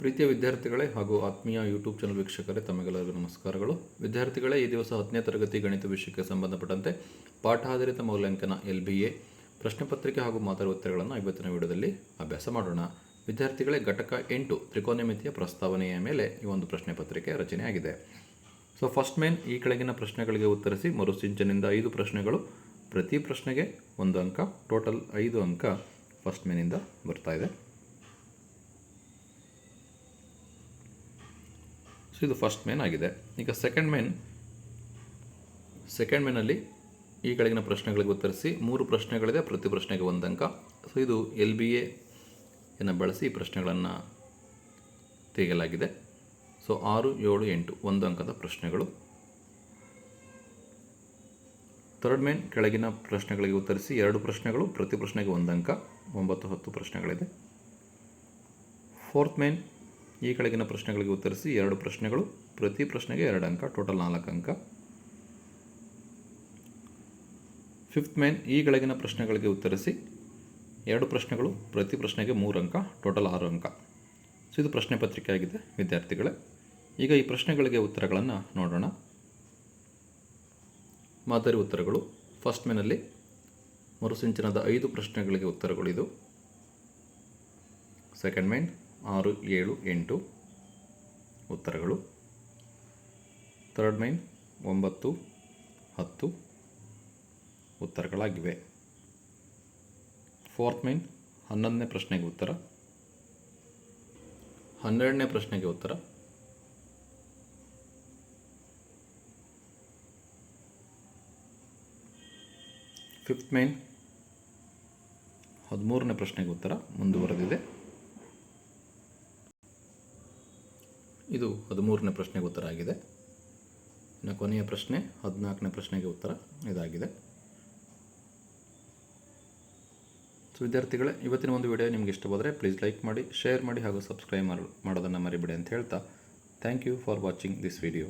ಪ್ರೀತಿಯ ವಿದ್ಯಾರ್ಥಿಗಳೇ ಹಾಗೂ ಆತ್ಮೀಯ ಯೂಟ್ಯೂಬ್ ಚಾನಲ್ ವೀಕ್ಷಕರೇ ತಮಗೆಲ್ಲರಿಗೂ ನಮಸ್ಕಾರಗಳು. ವಿದ್ಯಾರ್ಥಿಗಳೇ, ಈ ದಿವಸ ಹತ್ತನೇ ತರಗತಿ ಗಣಿತ ವಿಷಯಕ್ಕೆ ಸಂಬಂಧಪಟ್ಟಂತೆ ಪಾಠ ಆಧಾರಿತ ಮೌಲ್ಯಾಂಕನ ಎಲ್ ಬಿ ಎ ಪ್ರಶ್ನೆ ಪತ್ರಿಕೆ ಹಾಗೂ ಮಾದರಿ ಉತ್ತರಗಳನ್ನು ಇವತ್ತಿನ ವಿಡಿಯೋದಲ್ಲಿ ಅಭ್ಯಾಸ ಮಾಡೋಣ. ವಿದ್ಯಾರ್ಥಿಗಳೇ, ಘಟಕ ಎಂಟು ತ್ರಿಕೋನಮಿತಿಯ ಪ್ರಸ್ತಾವನೆಯ ಮೇಲೆ ಈ ಒಂದು ಪ್ರಶ್ನೆ ಪತ್ರಿಕೆ ರಚನೆಯಾಗಿದೆ. ಸೊ ಫಸ್ಟ್ ಮೇನ್ ಈ ಕೆಳಗಿನ ಪ್ರಶ್ನೆಗಳಿಗೆ ಉತ್ತರಿಸಿ ಮರುಸಿಂಚನಿಂದ ಐದು ಪ್ರಶ್ನೆಗಳು. ಪ್ರತಿ ಪ್ರಶ್ನೆಗೆ ಒಂದು ಅಂಕ ಟೋಟಲ್ ಐದು ಅಂಕ ಫಸ್ಟ್ ಮೇನಿಂದ ಬರ್ತಾ ಇದೆ. ಸೊ ಇದು ಫಸ್ಟ್ ಮೇನ್ ಆಗಿದೆ. ಈಗ ಸೆಕೆಂಡ್ ಮೇನ್ ಸೆಕೆಂಡ್ ಮೇನಲ್ಲಿ ಈ ಕೆಳಗಿನ ಪ್ರಶ್ನೆಗಳಿಗೆ ಉತ್ತರಿಸಿ, ಮೂರು ಪ್ರಶ್ನೆಗಳಿದೆ, ಪ್ರತಿ ಪ್ರಶ್ನೆಗೆ ಒಂದು ಅಂಕ. ಸೊ ಇದು ಎಲ್ ಬಿ ಎನ್ನು ಬಳಸಿ ಈ ಪ್ರಶ್ನೆಗಳನ್ನು ತೆಗೆಯಲಾಗಿದೆ. ಸೊ ಆರು, ಏಳು, ಎಂಟು, ಒಂದು ಅಂಕದ ಪ್ರಶ್ನೆಗಳು. ಥರ್ಡ್ ಮೇನ್ ಕೆಳಗಿನ ಪ್ರಶ್ನೆಗಳಿಗೆ ಉತ್ತರಿಸಿ, ಎರಡು ಪ್ರಶ್ನೆಗಳು, ಪ್ರತಿ ಪ್ರಶ್ನೆಗೆ ಒಂದು ಅಂಕ, ಒಂಬತ್ತು, ಹತ್ತು ಪ್ರಶ್ನೆಗಳಿದೆ. ಫೋರ್ತ್ ಮೇನ್ ಈ ಕೆಳಗಿನ ಪ್ರಶ್ನೆಗಳಿಗೆ ಉತ್ತರಿಸಿ ಎರಡು ಪ್ರಶ್ನೆಗಳು, ಪ್ರತಿ ಪ್ರಶ್ನೆಗೆ ಎರಡು ಅಂಕ, ಟೋಟಲ್ ನಾಲ್ಕು ಅಂಕ. ಫಿಫ್ತ್ ಮೇನ್ ಈ ಕೆಳಗಿನ ಪ್ರಶ್ನೆಗಳಿಗೆ ಉತ್ತರಿಸಿ ಎರಡು ಪ್ರಶ್ನೆಗಳು, ಪ್ರತಿ ಪ್ರಶ್ನೆಗೆ ಮೂರು ಅಂಕ, ಟೋಟಲ್ ಆರು ಅಂಕ. ಸೊ ಇದು ಪ್ರಶ್ನೆ ಪತ್ರಿಕೆ ಆಗಿದೆ, ವಿದ್ಯಾರ್ಥಿಗಳೇ. ಈಗ ಈ ಪ್ರಶ್ನೆಗಳಿಗೆ ಉತ್ತರಗಳನ್ನು ನೋಡೋಣ. ಮಾದರಿ ಉತ್ತರಗಳು. ಫಸ್ಟ್ ಮೇನಲ್ಲಿ ಮರುಸಿಂಚನದ ಐದು ಪ್ರಶ್ನೆಗಳಿಗೆ ಉತ್ತರಗಳು ಇದು ಸೆಕೆಂಡ್ ಮೇನ್ ಆರು, ಏಳು, ಎಂಟು ಉತ್ತರಗಳು. ಥರ್ಡ್ ಮೈನ್ ಒಂಬತ್ತು, ಹತ್ತು ಉತ್ತರಗಳಾಗಿವೆ. ಫೋರ್ತ್ ಮೈನ್ ಹನ್ನೊಂದನೇ ಪ್ರಶ್ನೆಗೆ ಉತ್ತರ. ಹನ್ನೆರಡನೇ ಪ್ರಶ್ನೆಗೆ ಉತ್ತರ. ಫಿಫ್ತ್ ಮೈನ್ ಹದಿಮೂರನೇ ಪ್ರಶ್ನೆಗೆ ಉತ್ತರ ಮುಂದುವರೆದಿದೆ. ಇದು ಹದಿಮೂರನೇ ಪ್ರಶ್ನೆಗೆ ಉತ್ತರ ಆಗಿದೆ. ಇನ್ನು ಕೊನೆಯ ಪ್ರಶ್ನೆ ಹದಿನಾಲ್ಕನೇ ಪ್ರಶ್ನೆಗೆ ಉತ್ತರ ಇದಾಗಿದೆ. ಸೊ ವಿದ್ಯಾರ್ಥಿಗಳೇ, ಇವತ್ತಿನ ಒಂದು ವಿಡಿಯೋ ನಿಮಗೆ ಇಷ್ಟವಾದರೆ ಪ್ಲೀಸ್ ಲೈಕ್ ಮಾಡಿ ಶೇರ್ ಮಾಡಿ ಹಾಗೂ ಸಬ್ಸ್ಕ್ರೈಬ್ ಮಾಡೋದನ್ನು ಮರಿಬೇಡಿ ಅಂತ ಹೇಳ್ತಾ thank you for watching this video